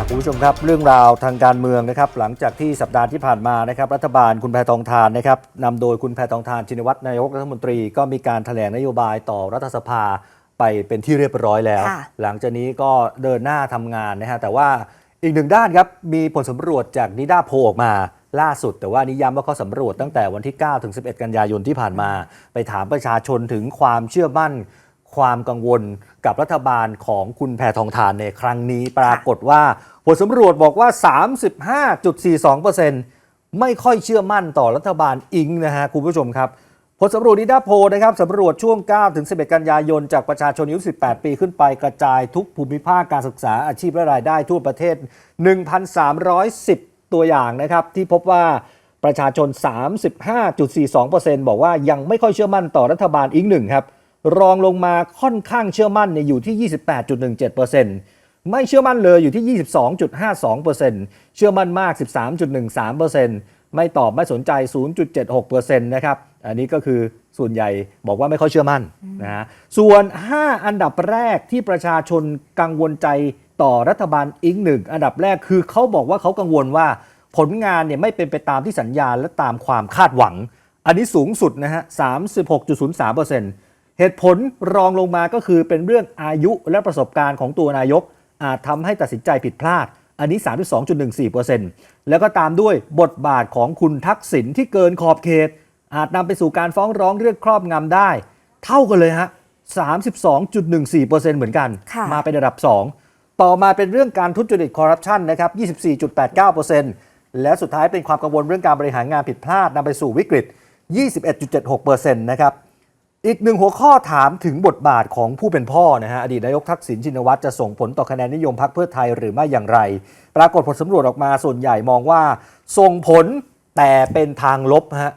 อะคุณผู้ชมครับเรื่องราวทางการเมืองนะครับหลังจากที่สัปดาห์ที่ผ่านมานะครับรัฐบาลคุณแพทองทานนะครับนำโดยคุณแพทองทานชินวัตรนายกรัฐมนตรีก็มีการแถลงนโยบายต่อรัฐสภาไปเป็นที่เรียบร้อยแล้วค่ะหลังจากนี้ก็เดินหน้าทำงานนะฮะแต่ว่าอีกหนึ่งด้านครับมีผลสำรวจจากนิด้าโพลออกมาล่าสุด แต่ว่านิย้ำว่าเขาสำรวจตั้งแต่วันที่ 9 ถึง 11 กันยายนที่ผ่านมา ไปถามประชาชนถึงความเชื่อมั่น ความกังวลกับรัฐบาลของคุณแพทองทานในครั้งนี้ ปรากฏว่าผลสำรวจบอกว่า 35.42%ไม่ค่อยเชื่อมั่นต่อรัฐบาลอิงนะฮะคุณผู้ชมครับผลสำรวจนิดาโพนะครับสำรวจช่วง 9 ถึง 11 กันยายน จากประชาชนอายุ 18 ปีขึ้นไปกระจายทุกภูมิภาคการศึกษาอาชีพและรายได้ทั่วประเทศ 1,310 ตัวอย่างนะครับ ที่พบว่าประชาชน 35.42%บอกว่ายังไม่ค่อยเชื่อมั่นต่อรัฐบาลอีกหนึ่งครับ รองลงมาค่อนข้างเชื่อมั่นเนี่ยอยู่ที่ 28.17%ไม่เชื่อมั่นเลยอยู่ที่ 22.52%เชื่อมั่นมาก 13.13%ไม่ตอบไม่สนใจ 0.76%นะครับ อันนี้ก็คือส่วนใหญ่บอกว่าไม่ค่อยเชื่อมั่นนะฮะ ส่วน 5 อันดับแรกที่ประชาชนกังวลใจต่อรัฐบาลอีกหนึ่งอันดับแรกคือเขาบอกว่าเขากังวลว่าผลงานเนี่ยไม่เป็นไปตามที่สัญญาและตามความคาดหวัง อันนี้สูงสุดนะฮะ 36.03%เหตุผลรองลงมาก็คือเป็นเรื่องอายุและประสบการณ์ของตัวนายก อาจทำให้ตัดสินใจผิดพลาด อันนี้ 32.14%แล้วก็ตามด้วยบทบาทของคุณทักษิณที่เกินขอบเขต อาจนำไปสู่การฟ้องร้องเรื่องครอบงำได้ เท่ากันเลยฮะ 32.14%เหมือนกันค่ะมาเป็นระดับ 2 ต่อมาเป็นเรื่องการทุจริตคอร์รัปชันนะครับ 24.89%และสุดท้ายเป็นความกังวลเรื่องการบริหารงานผิดพลาดนำไปสู่วิกฤต 21.76%นะครับ อีกหนึ่งหัวข้อถามถึงบทบาทของผู้เป็นพ่อนะฮะอดีตนายกทักษิณชินวัตรจะส่งผลต่อคะแนนนิยมพรรคเพื่อไทยหรือไม่อย่างไร ปรากฏผลสำรวจออกมาส่วนใหญ่มองว่าส่งผลแต่เป็นทางลบฮะ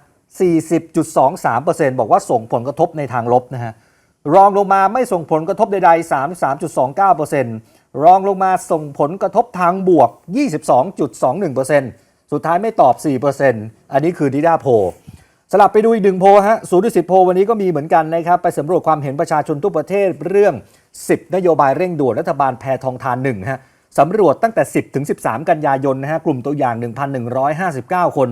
40.23%บอกว่าส่งผลกระทบในทางลบนะฮะรองลงมาไม่ส่งผลกระทบใดๆ 33.29%รองลงมาส่งผลกระทบทางบวก 22.21%สุดท้ายไม่ตอบ 4%อันนี้คือดิด้าโพ สลับไปดูอีกหนึ่งโพฮะศูนย์ดุสิตโพวันนี้ก็มีเหมือนกันนะครับ ไปสำรวจความเห็นประชาชนทั่วประเทศเรื่อง 10 นโยบายเร่งด่วนรัฐบาลแพทองทานหนึ่งฮะสำรวจตั้งแต่ 10 ถึง 13 กันยายนนะฮะกลุ่มตัวอย่าง 1,159 คน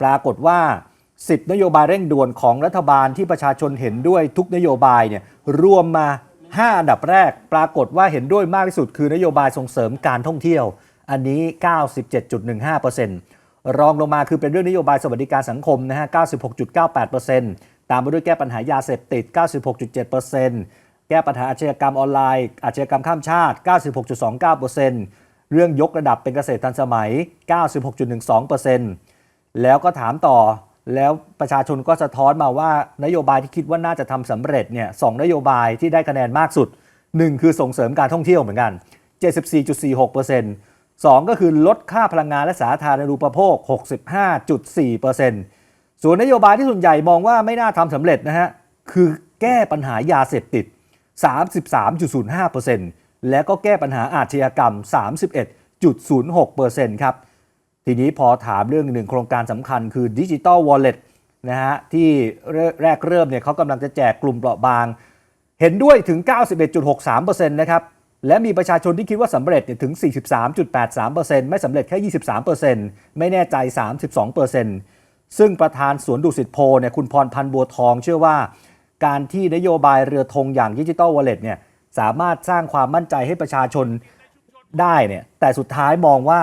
ปรากฏว่า 10 นโยบายเร่งด่วนของรัฐบาลที่ประชาชนเห็นด้วยทุกนโยบายเนี่ยรวมมา 5 อันดับแรก ปรากฏว่าเห็นด้วยมากที่สุดคือนโยบายส่งเสริมการท่องเที่ยว อันนี้ 97.15% รองลงมาคือเป็นเรื่องนโยบายสวัสดิการสังคมนะฮะ 96.98%ตามมาด้วยแก้ปัญหายาเสพติด 96.7%แก้ปัญหาอาชญากรรมออนไลน์ อาชญากรรมข้ามชาติ 96.29%เรื่องยกระดับเป็นเกษตรทันสมัย 96.12%แล้วก็ถามต่อ แล้วประชาชนก็สะท้อนมาว่านโยบายที่คิดว่าน่าจะทำสำเร็จเนี่ยสองนโยบายที่ได้คะแนนมากสุด 1 คือส่งเสริมการท่องเที่ยวเหมือนกัน 74.46% 2 ก็คือลดค่าพลังงานและสาธารณูปโภค 65.4%ส่วนนโยบายที่ส่วนใหญ่มองว่าไม่น่าทำสำเร็จนะฮะ คือแก้ปัญหายาเสพติด 33.05%และก็แก้ปัญหาอาชญากรรม 31.06%ครับ ทีนี้พอถามเรื่องหนึ่งโครงการสำคัญคือดิจิ t a ลวอลเล็ตนะฮะที่แรกเริ่มเนี่ยเขากำลังจะแจกกลุ่มเปราะบาง เห็นด้วยถึง 91.63%นะครับ และมีประชาชนที่คิดว่าสำเร็จเนี่ยถึง 43.83%ไม่สำเร็จแค่ 23%ไม่แน่ใจ 32%ซึ่งประธานสวนดุสิตโพลเนี่ยคุณพรพันธ์บัวทองเชื่อว่า การที่นโยบายเรือธงอย่างดิจิ t a ลวอลเล็ตเนี่ยสามารถสร้างความมั่นใจให้ประชาชนได้เนี่ยแต่สุดท้ายมองว่า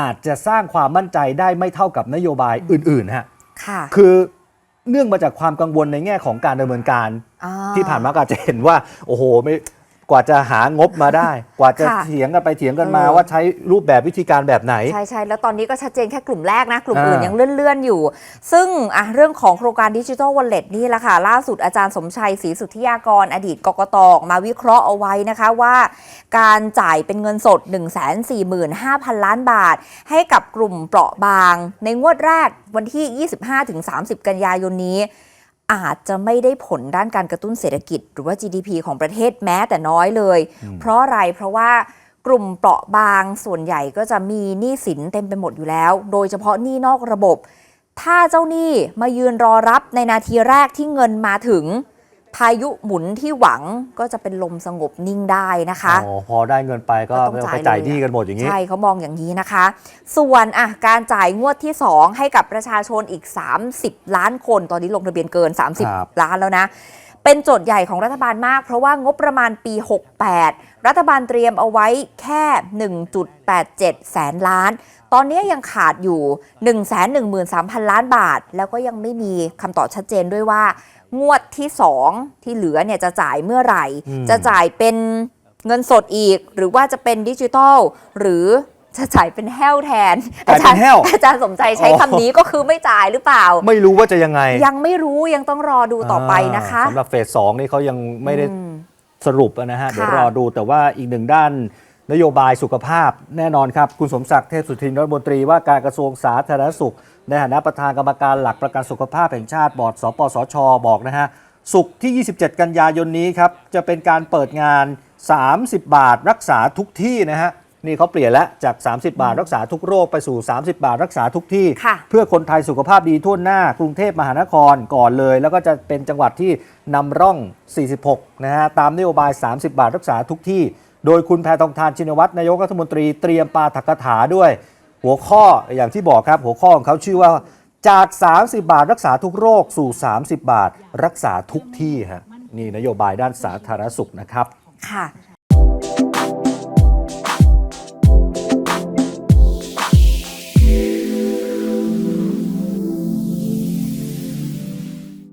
อาจจะสร้างความมั่นใจได้ไม่เท่ากับนโยบายอื่นๆฮะค่ะคือเนื่องมาจากความกังวลในแง่ของการดำเนินการอ่าที่ผ่านมาก็อาจจะเห็นว่า โอ้โหไม่ กว่าจะหางบมาได้ กว่าจะค่ะเถียงกันไปเถียงกันมาเออ ว่าใช้รูปแบบวิธีการแบบไหน ใช่ใช่แล้วตอนนี้ก็ชัดเจนแค่กลุ่มแรกนะ กลุ่มอ่าอื่นยังเลื่อน ๆ อยู่ ซึ่งอะเรื่องของโครงการดิจิทัลวอลเล็ตนี่แหละค่ะ ล่าสุดอาจารย์สมชัยศรีสุทธิยากร อดีตกกตออกมาวิเคราะห์เอาไว้นะคะว่า การจ่ายเป็นเงินสด 145,000 ล้านบาท ให้กับกลุ่มเปราะบาง ในงวดแรกวันที่ 25-30 กันยายนนี้ อาจจะไม่ได้ผลด้านการกระตุ้นเศรษฐกิจ หรือว่า GDP ของประเทศแม้แต่น้อยเลย เพราะอะไรเพราะว่ากลุ่มเปราะบางส่วนใหญ่ก็จะมีหนี้สินเต็มไปหมดอยู่แล้ว โดยเฉพาะหนี้นอกระบบ ถ้าเจ้าหนี้มายืนรอรับในนาทีแรกที่เงินมาถึง พายุหมุนที่หวังก็จะเป็นลมสงบนิ่งได้นะคะอ๋อพอได้เงินไปก็ก็ต้องไม่ต้องไปจ่ายจ่ายเลยหนี้กันหมดอย่างนี้ ใช่เขามองอย่างนี้นะคะ ส่วนอะการจ่ายงวดที่ 2 ให้กับประชาชนอีก 30 ล้านคน ตอนนี้ลงทะเบียนเกินครับ30 ล้านแล้วนะเป็นโจทย์ใหญ่ของรัฐบาลมาก เพราะว่างบประมาณปี 68 รัฐบาลเตรียมเอาไว้แค่ 1.87 แสนล้าน ตอนนี้ยังขาดอยู่ 113,000 ล้านบาท แล้วก็ยังไม่มีคำตอบชัดเจนด้วยว่า งวดที่ 2 ที่เหลือเนี่ยจะจ่ายเมื่อไหร่อืมจะจ่ายเป็นเงินสดอีก หรือว่าจะเป็นดิจิทัล หรือจะจ่ายเป็นแห้วแทนจ่ายเป็นแห้วอาจารย์สมใจใช้อ๋อคำนี้ก็คือไม่จ่ายหรือเปล่า ไม่รู้ว่าจะยังไง ยังไม่รู้ยังต้องรอดูต่อไปนะคะอ่าสำหรับเฟสสองนี่เขายังไม่ได้อืมสรุปนะฮะเดี๋ยวค่ะรอดูแต่ว่าอีกหนึ่งด้าน นโยบายสุขภาพแน่นอนครับ คุณสมศักดิ์เทพสุทินรัฐมนตรีว่าการกระทรวงสาธารณสุข ในฐานะประธานกรรมการหลักประกันสุขภาพแห่งชาติบอร์ดสปสช บอกนะฮะสุขที่ 27 กันยายนนี้ครับ จะเป็นการเปิดงาน 30 บาทรักษาทุกที่นะฮะนี่เขาเปลี่ยนแล้วจาก 30 บาทรักษาทุกโรคไปสู่ 30 บาทรักษาทุกที่ค่ะเพื่อคนไทยสุขภาพดีทั่วหน้ากรุงเทพมหานครก่อนเลย แล้วก็จะเป็นจังหวัดที่นำร่อง 46 นะฮะตามนโยบาย 30 บาทรักษาทุกที่ โดยคุณแพทองทานชินวัตรนายกรัฐมนตรีเตรียมปาฐกถาด้วย หัวข้ออย่างที่บอกครับ หัวข้อของเขาชื่อว่าจาก 30 บาทรักษาทุกโรคสู่ 30 บาท รักษาทุกที่ฮะนี่นโยบายด้านสาธารณสุขนะครับค่ะ